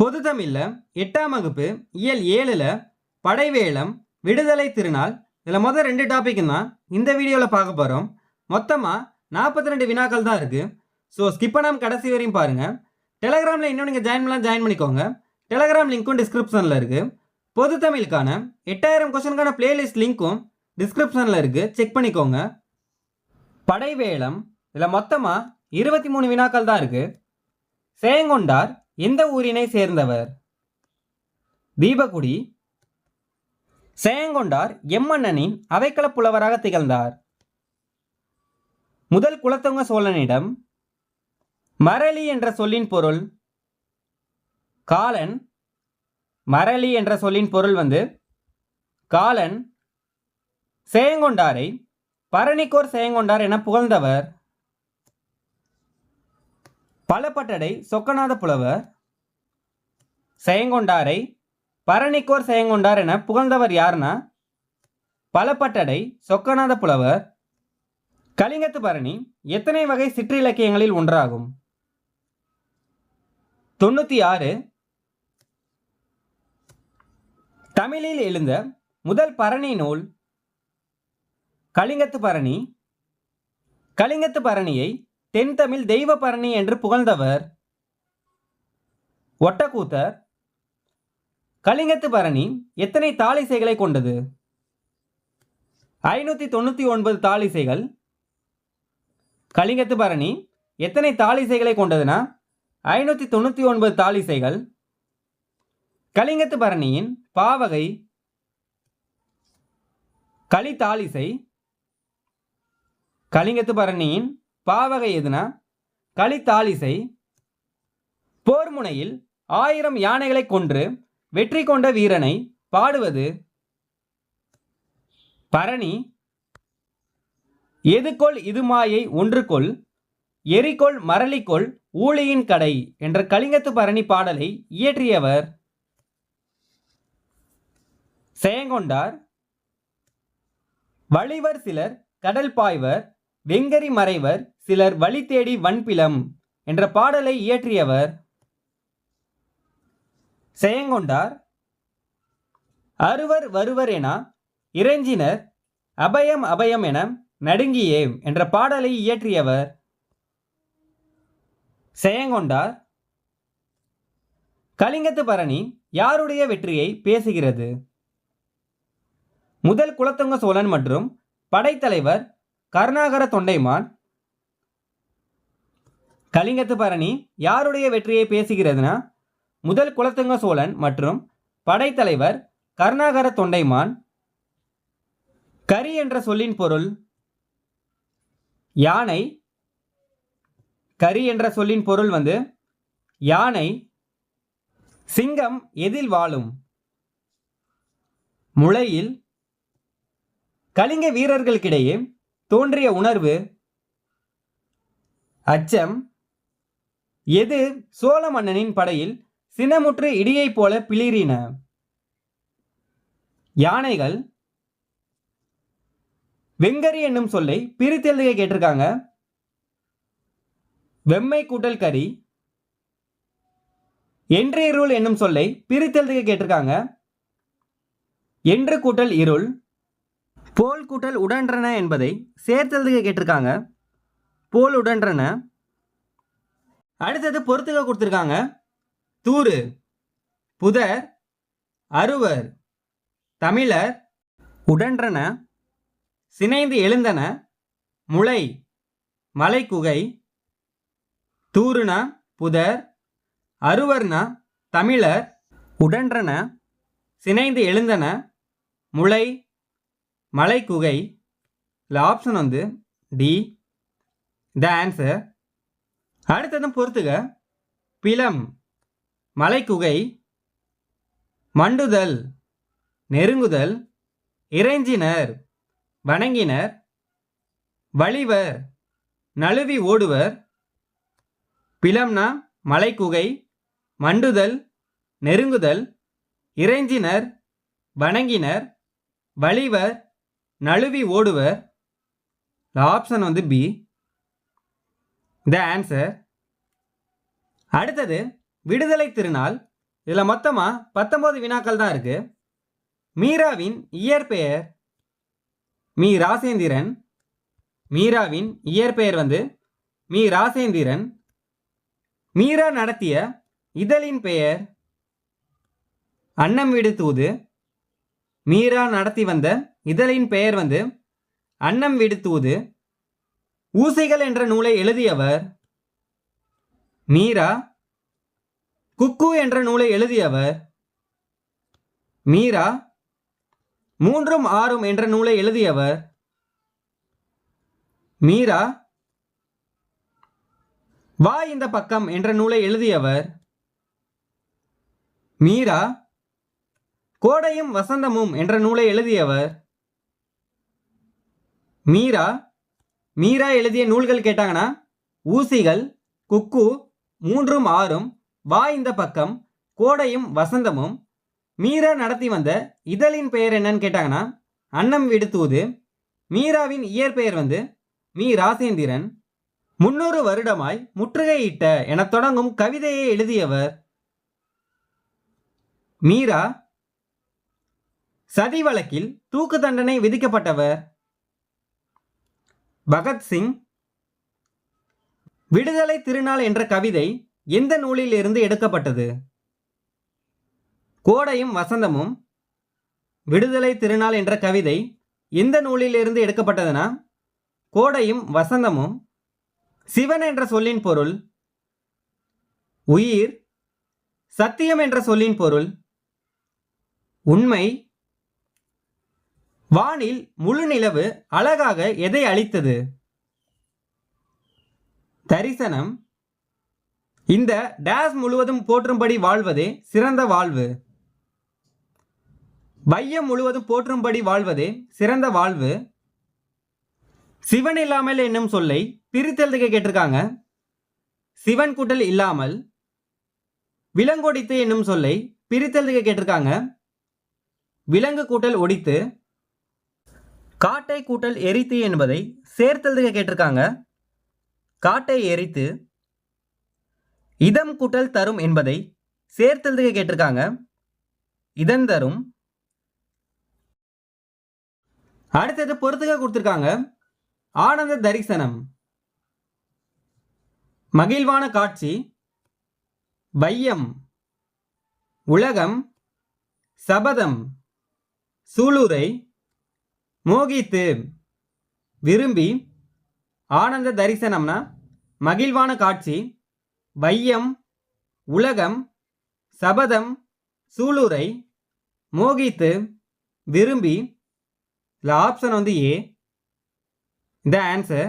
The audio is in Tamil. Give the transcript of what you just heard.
பொது தமிழில் எட்டாம் வகுப்பு இயல் ஏழில் படைவேளம் விடுதலை திருநாள் இதில் மொதல் ரெண்டு டாபிக் தான் இந்த வீடியோவில் பார்க்க போகிறோம் மொத்தமாக நாற்பத்தி ரெண்டு வினாக்கள் தான் இருக்குது ஸோ ஸ்கிப் பண்ணாமல் கடைசி வரையும் பாருங்கள் டெலகிராமில் இன்னும் நீங்கள் ஜாயின் பண்ணலாம் ஜாயின் பண்ணிக்கோங்க. டெலகிராம் லிங்க்கும் டிஸ்கிரிப்ஷனில் இருக்குது பொது தமிழுக்கான எட்டாயிரம் கொஸ்டினுக்கான பிளேலிஸ்ட் லிங்க்கும் டிஸ்கிரிப்ஷனில் இருக்குது செக் பண்ணிக்கோங்க. படைவேளம் இதில் மொத்தமாக இருபத்தி மூணு வினாக்கள் தான் இருக்குது சேங்கொண்டார் எந்த ஊரினை சேர்ந்தவர். தீபகுடி சேயங்கொண்டார் எம்மன்னனின் அவைக்கள புலவராக திகழ்ந்தார். முதல் குலத்தொங்க சோழனிடம் மரளி என்ற சொல்லின் பொருள் காலன் மரளி என்ற சொல்லின் பொருள் வந்து காலன் சேயங்கொண்டாரை பரணிக்கோர் சேயங்கொண்டார் என புகழ்ந்தவர். பலப்பட்டடை சொக்கநாத புலவர் செயங்கொண்டாரை பரணிக்கோர் செயங்கொண்டார் என புகழ்ந்தவர் யாருன்னா? பலப்பட்டடை சொக்கநாத புலவர் கலிங்கத்து பரணி எத்தனை வகை சிற்றிலக்கியங்களில் ஒன்றாகும்? தொண்ணூற்றி ஆறு. தமிழில் எழுந்த முதல் பரணி நூல் கலிங்கத்து பரணி. கலிங்கத்து பரணியை தென் தமிழ் தெய்வ பரணி என்று புகழ்ந்தவர் ஒட்டக்கூத்தர். கலிங்கத்து பரணி எத்தனை தாளிசைகளை கொண்டது? ஐநூற்றி தொண்ணூற்றி ஒன்பது தாளிசைகள். கலிங்கத்து பரணி எத்தனை தாளிசைகளை கொண்டதுன்னா ஐநூற்றி தொண்ணூற்றி ஒன்பது தாளிசைகள். கலிங்கத்து பரணியின் பாவகை. களி தாளிசை கலிங்கத்து பரணியின் பாவகை எதுனா? கலித்தாலிசை போர்முனையில் போர் முனையில் ஆயிரம் யானைகளை கொன்று வெற்றி கொண்ட வீரனை பாடுவது. பரணி எதுகொள் இதுமாயை ஒன்றுகொள் எரிகொள் மரளிக்கொள் ஊழியின் கடை என்ற கலிங்கத்து பரணி பாடலை இயற்றியவர். செயங்கொண்டார் வழிவர் சிலர் கடல் பாய்வர் வெங்கரி மறைவர் சிலர் வழி தேடி வன்பிலம் என்ற பாடலை இயற்றியவர் செயங்கொண்டார். அறுவர் வருவர் என இறைஞ்சினர் அபயம் அபயம் என நடுங்கியே என்ற பாடலை இயற்றியவர் செயங்கொண்டார். கலிங்கத்து பரணி யாருடைய வெற்றியை பேசுகிறது? முதல் குலத்துங்க சோழன் மற்றும் படைத்தலைவர் கருணாகர தொண்டைமான் கலிங்கத்து பரணி யாருடைய வெற்றியை பேசுகிறதுனா முதல் குலத்துங்க சோழன் மற்றும் படைத்தலைவர் கருணாகர தொண்டைமான். கரி என்ற சொல்லின் பொருள் யானை. கரி என்ற சொல்லின் பொருள் வந்து யானை சிங்கம் எதில் வாழும்? முளையில் கலிங்க வீரர்களுக்கிடையே தோன்றிய உணர்வு அச்சம் எது சோழ மன்னனின் படையில் சினமுற்று இடியைப் போல பிளிறின? யானைகள் வெங்கரி என்னும் சொல்லை பிரித்தெழுதுக கேட்டிருக்காங்க. வெம்மை கூட்டல் கரி என்று இருள் என்னும் சொல்லை பிரித்தெழுதுக கேட்டிருக்காங்க. என்று கூட்டல் இருள் போல் கூட்டல் உடன்றன என்பதை சேர்த்தெழுதுக கேட்டிருக்காங்க. போல் உடன்றன. அடுத்தது பொறுத்துக்க கொடுத்துருக்காங்க. தூறு புதர் அறுவர் தமிழர் உடன்றன சினைந்து எழுந்தன முளை மலைக்குகை தூறுனா புதர் அறுவர்னா தமிழர் உடன்றன சினைந்து எழுந்தன முளை மலைக்குகை இல்லை ஆப்ஷன் வந்து டி த ஆன்சர் அடுத்ததும் பொறுத்துக. பிலம் மலைக்குகை மண்டுதல் நெருங்குதல் இறைஞ்சினர் வணங்கினர் வழிவர் நழுவி ஓடுவர். பிலம்னா மலைக்குகை மண்டுதல் நெருங்குதல் இறைஞ்சினர் வணங்கினர் வழிவர் நழுவி ஓடுவர் ஆப்ஷன் வந்து பி த ஆன்சர் அடுத்தது விடுதலை திருநாள். இதில் மொத்தமாக பத்தொம்போது வினாக்கள் தான் இருக்குது மீராவின் இயற்பெயர் மீ ராசேந்திரன். மீராவின் இயற்பெயர் வந்து மீ ராசேந்திரன். மீரா நடத்திய இதழின் பெயர் அன்னம் விடு தூது மீரா நடத்தி வந்த இதழின் பெயர் வந்து அன்னம் விடு ஊசைகள் என்ற நூலை எழுதியவர் மீரா. குக்கு என்ற நூலை எழுதியவர் மீரா. மூன்றும் ஆறும் என்ற நூலை எழுதியவர் மீரா. வா இந்த பக்கம் என்ற நூலை எழுதியவர் மீரா. கோடையும் வசந்தமும் என்ற நூலை எழுதியவர் மீரா மீரா எழுதிய நூல்கள் கேட்டாங்கன்னா ஊசிகள் குக்கு மூன்றும் ஆறும் வா இந்த பக்கம் கோடையும் வசந்தமும் மீரா நடத்தி வந்த இதழின் பெயர் என்னன்னு கேட்டாங்கன்னா அன்னம் விடுத்தூது மீராவின் இயற்பெயர் வந்து மீ ராசேந்திரன் முன்னூறு வருடமாய் முற்றுகையிட்ட எனத் தொடங்கும் கவிதையை எழுதியவர் மீரா. சதி வழக்கில் தூக்கு தண்டனை விதிக்கப்பட்டவர் பகத்சிங் விடுதலை திருநாள் என்ற கவிதை எந்த நூலிலிருந்து எடுக்கப்பட்டது? கோடையும் வசந்தமும் விடுதலை திருநாள் என்ற கவிதை எந்த நூலிலிருந்து எடுக்கப்பட்டதுன்னா கோடையும் வசந்தமும் சிவன் என்ற சொல்லின் பொருள் உயிர் சத்தியம் என்ற சொல்லின் பொருள் உண்மை வானில் முழு நிலவு அழகாக எதை அளித்தது? தரிசனம். இந்த டேஸ் முழுவதும் போற்றும்படி வாழ்வதே சிறந்த வாழ்வு. வையம் முழுவதும் போற்றும்படி வாழ்வதே சிறந்த வாழ்வு. சிவன் இல்லாமல் என்னும் சொல்லை பிரித்தெழுதுக கேட்டிருக்காங்க. சிவன் கூட்டல் இல்லாமல் விலங்கொடித்து என்னும் சொல்லை பிரித்தெழுதுக கேட்டிருக்காங்க. விலங்கு கூட்டல் ஒடித்து காட்டை கூட்டல் எரித்து என்பதை சேர்த்தெழுதுக கேட்டிருக்காங்க. காட்டை எரித்து இதம் கூட்டல் தரும் என்பதை சேர்த்தெழுதுக கேட்டிருக்காங்க. இதன் தரும். அடுத்தது பொறுத்துக கொடுத்துருக்காங்க. ஆனந்த தரிசனம். மகிழ்வான காட்சி. பையம் உலகம். சபதம். சூளுரை. மோகித்து விரும்பி ஆனந்த தரிசனம்னா மகிழ்வான காட்சி வையம் உலகம் சபதம் சூளுரை மோகித்து விரும்பி இதில் ஆப்ஷன் வந்து ஏ இந்த ஆன்சர்